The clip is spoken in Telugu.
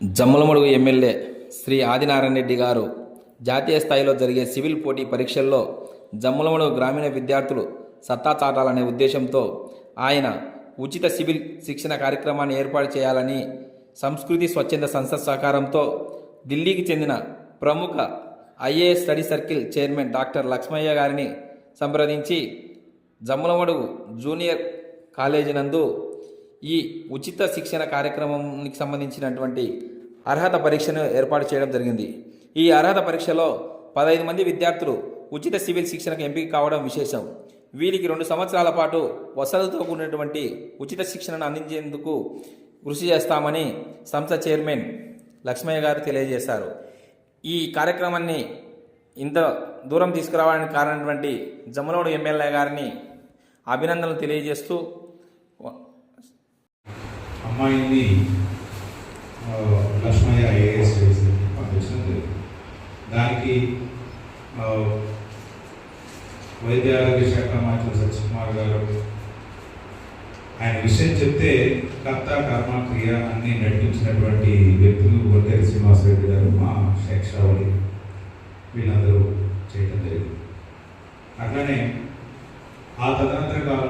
జమ్మలమడుగు ఎమ్మెల్యే శ్రీ ఆదినారాయణ రెడ్డి గారు జాతీయ స్థాయిలో జరిగే సివిల్ పోటీ పరీక్షల్లో జమ్మలమడుగు గ్రామీణ విద్యార్థులు సత్తా చాటాలనే ఉద్దేశంతో ఆయన ఉచిత సివిల్ శిక్షణ కార్యక్రమాన్ని ఏర్పాటు చేయాలని సంస్కృతి స్వచ్ఛంద సంస్థ సహకారంతో ఢిల్లీకి చెందిన ప్రముఖ IAS study circle chairman doctor Lakshmaiah గారిని సంప్రదించి జమ్మలమడుగు జూనియర్ కాలేజీ నందు ఈ ఉచిత శిక్షణ కార్యక్రమానికి సంబంధించినటువంటి అర్హత పరీక్షను ఏర్పాటు చేయడం జరిగింది. ఈ అర్హత పరీక్షలో పదహైదు మంది విద్యార్థులు ఉచిత సివిల్ శిక్షణకు ఎంపిక కావడం విశేషం. వీరికి రెండు సంవత్సరాల పాటు వసతులతో కూడినటువంటి ఉచిత శిక్షణను అందించేందుకు కృషి చేస్తామని సంస్థ చైర్మన్ లక్ష్మయ్య గారు తెలియజేశారు. ఈ కార్యక్రమాన్ని ఇంత దూరం తీసుకురావడానికి కారణమైనటువంటి జమలోడు ఎమ్మెల్యే గారిని అభినందనలు తెలియజేస్తూ అమ్మాయిని లక్ష్మయ్య ఐఏఎస్ చేసి పంపించడం జరిగింది దానికి వైద్య ఆరోగ్య శాఖ మంత్రి సత్యకుమార్ గారు ఆయన విషయం చెప్తే కర్త కర్మ క్రియ అన్ని నడిపించినటువంటి వ్యక్తులు వడ్డేరి శ్రీనివాసరెడ్డి గారు మా శేక్షావళి వీళ్ళందరూ చేయటం జరిగింది. అట్లనే ఆ తదనంతర కాలం